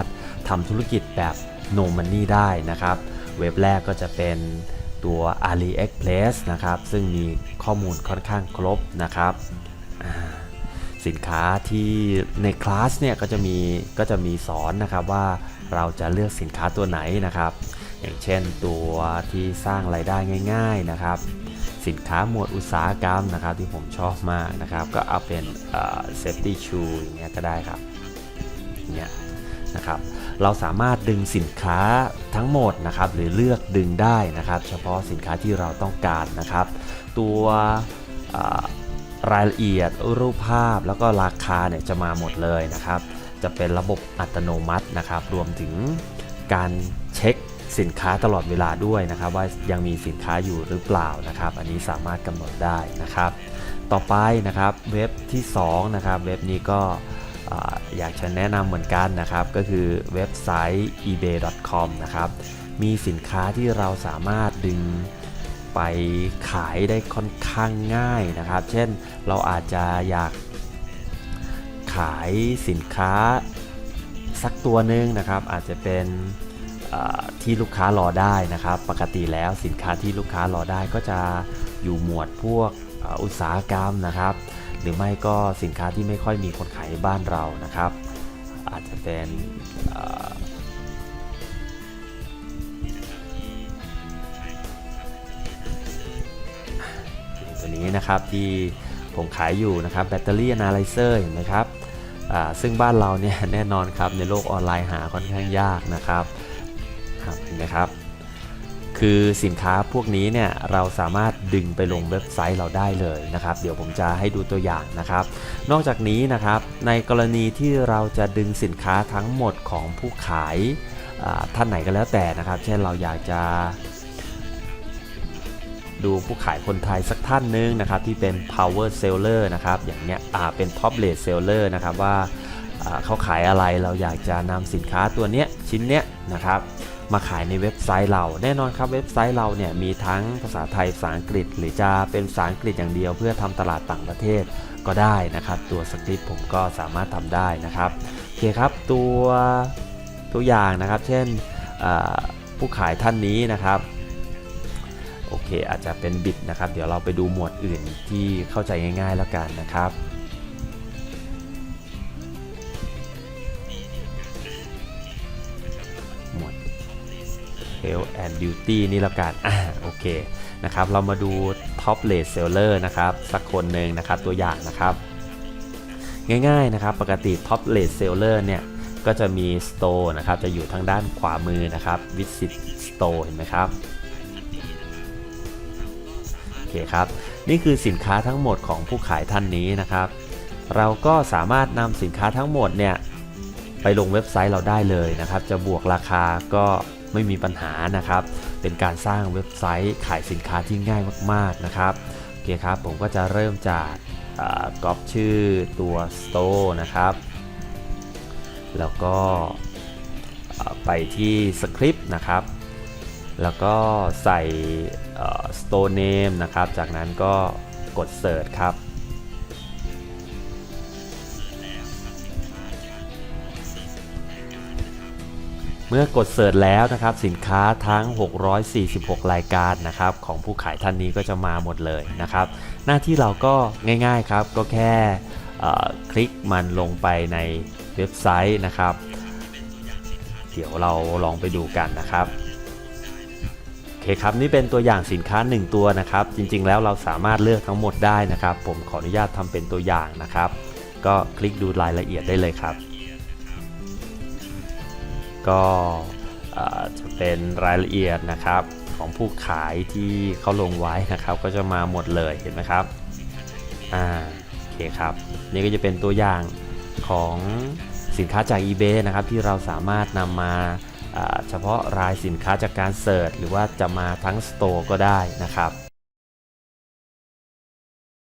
ารถทำธุรกิจแบบ no money ได้นะครับ เว็บแรกก็จะเป็นตัว AliExpress นะครับ ซึ่งมีข้อมูลค่อนข้างครบนะครับสินค้าที่ในคลาสเนี่ยก็จะมีก็จะมีสอนนะครับว่าเราจะเลือกสินค้าตัวไหนนะครับ อย่างเช่นตัวที่สร้างไรายได้ง่าย ๆนะครับ สินค้าหมวดอุตสาหกรรมนะครับที่ผมชอบมากนะครับ ก็เอาเป็นเซฟตี้ชูอย่างเงี้ยก็ได้ครับเนี่ย นะครับเราสามารถดึงสินค้าทั้งหมดนะครับหรือเลือกดึงได้นะครับ เฉพาะสินค้าที่เราต้องการนะครับ ตัวรายละเอียดรูปภาพแล้วก็ราคาเนี่ยจะมาหมดเลยนะครับ จะเป็นระบบอัตโนมัตินะครับ รวมถึงการเช็คสินค้าตลอดเวลาด้วยนะครับ ว่ายังมีสินค้าอยู่หรือเปล่านะครับ อันนี้สามารถกำหนดได้นะครับ ต่อไปนะครับเว็บที่2นะครับเว็บนี้ก็ อ่าอยากจะแนะนำเหมือนกันนะครับ ก็คือเว็บไซต์ ebay.com นะครับ มีสินค้าที่เราสามารถดึงไปขายได้ค่อนข้างง่ายนะครับ เช่นเราอาจจะอยากขายสินค้าสักตัวหนึ่งนะครับ อาจจะเป็นที่ลูกค้ารอได้นะครับ ปกติแล้วสินค้าที่ลูกค้ารอได้ก็จะอยู่หมวดพวกอุตสาหกรรมนะครับ หรือไม่ก็สินค้าที่ไม่ค่อยมีคนขายในบ้านเรานะครับ อาจจะเป็นตัวนี้นะครับที่ผมขายอยู่นะครับแบตเตอรี่ Analyzer เห็นไหมครับซึ่งบ้านเราเนี่ยแน่นอนครับในโลกออนไลน์หาค่อนข้างยากนะครับเห็นไหมครับ คือสินค้าพวกนี้เนี่ยเราสามารถดึงไปลงเว็บไซต์เราได้เลยนะครับ เดี๋ยวผมจะให้ดูตัวอย่างนะครับ นอกจากนี้นะครับในกรณีที่เราจะดึงสินค้าทั้งหมดของผู้ขายท่านไหนก็แล้วแต่นะครับ เช่นเราอยากจะดูผู้ขายคนไทยสักท่านหนึงนะครับที่เป็น power seller นะครับอย่างเนี้ยเป็น top rate seller นะครับว่าเขาขายอะไรเราอยากจะนำสินค้าตัวเนี้ยชิ้นเนี้ยนะครับ มาขายในเว็บไซต์เรา แน่นอนครับเว็บไซต์เราเนี่ยมีทั้งภาษาไทยภาษาอังกฤษ หรือจะเป็นภาษาอังกฤษอย่างเดียวเพื่อทำตลาดต่างประเทศก็ได้นะครับ ตัวสคริปต์ผมก็สามารถทำได้นะครับโอเคครับตัวตัวอย่างนะครับ เช่นผู้ขายท่านนี้นะครับโอเคอาจจะเป็นบิตนะครับ เดี๋ยวเราไปดูหมวดอื่นที่เข้าใจง่ายๆแล้วกันนะครับ Health and Beauty นี่แล้วกันอ่าโอเคนะครับเรามาดู Top Rate Seller นะครับสักคนหนึ่งนะครับตัวอย่างนะครับ ง่ายๆนะครับปกติ Top Rate Seller เนี่ยก็จะมี Store นะครับจะอยู่ทางด้านขวามือนะครับ Visit Store เห็นไหมครับโอเคครับนี่คือสินค้าทั้งหมดของผู้ขายท่านนี้นะครับ เราก็สามารถนำสินค้าทั้งหมดเนี่ยไปลงเว็บไซต์เราได้เลยนะครับ จะบวกราคาก็ ไม่มีปัญหานะครับ เป็นการสร้างเว็บไซต์ขายสินค้าที่ง่ายมากๆนะครับโอเคครับผมก็จะเริ่มจากก๊อปชื่อตัว store นะครับ แล้วก็ไปที่สคริปต์นะครับ แล้วก็ใส่ store name นะครับ จากนั้นก็กด search ครับ เมื่อกดเสิร์ชแล้วนะครับสินค้าทั้ง 646 รายการนะครับของผู้ขายท่านนี้ก็จะมาหมดเลยนะครับ หน้าที่เราก็ง่ายๆครับก็แค่คลิกมันลงไปในเว็บไซต์นะครับ เดี๋ยวเราลองไปดูกันนะครับโอเคครับนี่เป็นตัวอย่างสินค้า 1 ตัวนะครับ จริงๆแล้วเราสามารถเลือกทั้งหมดได้นะครับ ผมขออนุญาตทำเป็นตัวอย่างนะครับ ก็คลิกดูรายละเอียดได้เลยครับ ก็จะเป็นรายละเอียดนะครับของผู้ขายที่เขาลงไว้นะครับ ก็จะมาหมดเลยเห็นไหมครับอ่าโอเคครับ นี่ก็จะเป็นตัวอย่างของสินค้าจาก eBay นะครับที่เราสามารถนำมาเฉพาะรายสินค้าจากการเสิร์ชหรือว่าจะมาทั้งสโตร์ก็ได้นะครับ